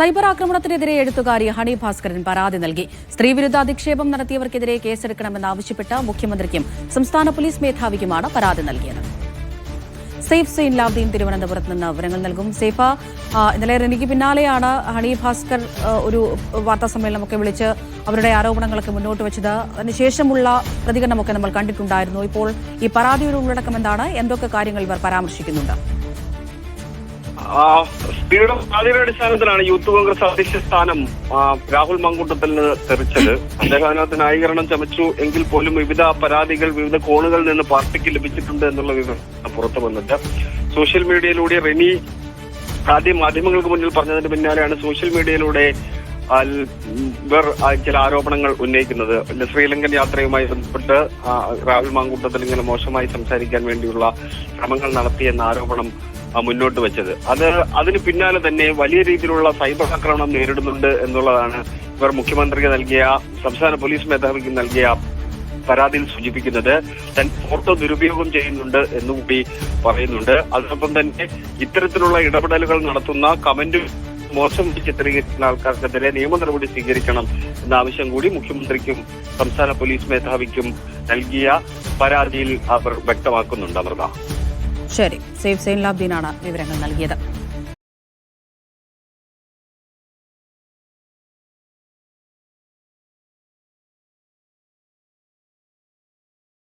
Cyber ആക്രമണത്തിനെതിരെ എഴുത്തുകാരി honey Bhaskaran പരാതി നൽകി. സ്ത്രീവിരുദ്ധ അധിക്ഷേപം നടത്തിയവർക്കെതിരെ കേസെടുക്കണമെന്നാവശ്യപ്പെട്ട് മുഖ്യമന്ത്രിക്കും സംസ്ഥാന പോലീസ് മേധാവിക്കുമാണ് പരാതി നൽകിയത്. സേഫ് സെയിൻ ലാബ്ദീൻ തിരുവനന്തപുരത്ത് നിന്ന് വിവരങ്ങൾ നൽകും. സേഫ ഇന്നലെ റെനിക്ക് പിന്നാലെയാണ് ഹണി ഭാസ്കർ ഒരു വാർത്താ സമ്മേളനമൊക്കെ വിളിച്ച് അവരുടെ ആരോപണങ്ങളൊക്കെ മുന്നോട്ട് വെച്ചത്. അതിനുശേഷമുള്ള പ്രതികരണമൊക്കെ നമ്മൾ കണ്ടിട്ടുണ്ടായിരുന്നു. ഇപ്പോൾ ഈ പരാതിയുടെ ഉള്ളടക്കം എന്താണ്? എന്തൊക്കെ കാര്യങ്ങൾ ഇവർ പരാമർശിക്കുന്നുണ്ട്? സ്ത്രീയുടെ പരാതിയുടെ അടിസ്ഥാനത്തിലാണ് യൂത്ത് കോൺഗ്രസ് അധ്യക്ഷ സ്ഥാനം രാഹുൽ മങ്കൂട്ടത്തിൽ നിന്ന് തെറിച്ചത്. അദ്ദേഹം അതിനകത്ത് ന്യായീകരണം ചമച്ചു എങ്കിൽ പോലും വിവിധ പരാതികൾ വിവിധ കോണുകളിൽ നിന്ന് പാർട്ടിക്ക് ലഭിച്ചിട്ടുണ്ട് എന്നുള്ള വിവരം പുറത്തു വന്നിട്ട്. സോഷ്യൽ മീഡിയയിലൂടെ റെനി ആദ്യം മാധ്യമങ്ങൾക്ക് മുന്നിൽ പറഞ്ഞതിന് പിന്നാലെയാണ് സോഷ്യൽ മീഡിയയിലൂടെ ഇവർ ചില ആരോപണങ്ങൾ ഉന്നയിക്കുന്നത്. ശ്രീലങ്കൻ യാത്രയുമായി ബന്ധപ്പെട്ട് രാഹുൽ മാങ്കൂട്ടത്തിൽ ഇങ്ങനെ മോശമായി സംസാരിക്കാൻ വേണ്ടിയുള്ള ശ്രമങ്ങൾ നടത്തിയെന്ന ആരോപണം മുന്നോട്ട് വെച്ചത്. അത് അതിന് പിന്നാലെ തന്നെ വലിയ രീതിയിലുള്ള സൈബർ ആക്രമണം നേരിടുന്നുണ്ട് എന്നുള്ളതാണ് ഇവർ മുഖ്യമന്ത്രിക്ക് നൽകിയ സംസ്ഥാന പോലീസ് മേധാവിക്ക് നൽകിയ പരാതിയിൽ സൂചിപ്പിക്കുന്നത്. തൻ ഫോട്ടോ ദുരുപയോഗം ചെയ്യുന്നുണ്ട് എന്നുകൂടി പറയുന്നുണ്ട്. അതോടൊപ്പം തന്നെ ഇത്തരത്തിലുള്ള ഇടപെടലുകൾ നടത്തുന്ന കമന്റ് മോശം ചിത്രീകരിക്കുന്ന ആൾക്കാർക്കെതിരെ നിയമ നടപടി സ്വീകരിക്കണം എന്ന ആവശ്യം കൂടി മുഖ്യമന്ത്രിക്കും സംസ്ഥാന പോലീസ് മേധാവിക്കും നൽകിയ പരാതിയിൽ അവർ വ്യക്തമാക്കുന്നുണ്ട് അമൃത. ശരി. സേഫ് സെയിൻ ലാബ്ദീനാണ് വിവരങ്ങൾ നൽകിയത്.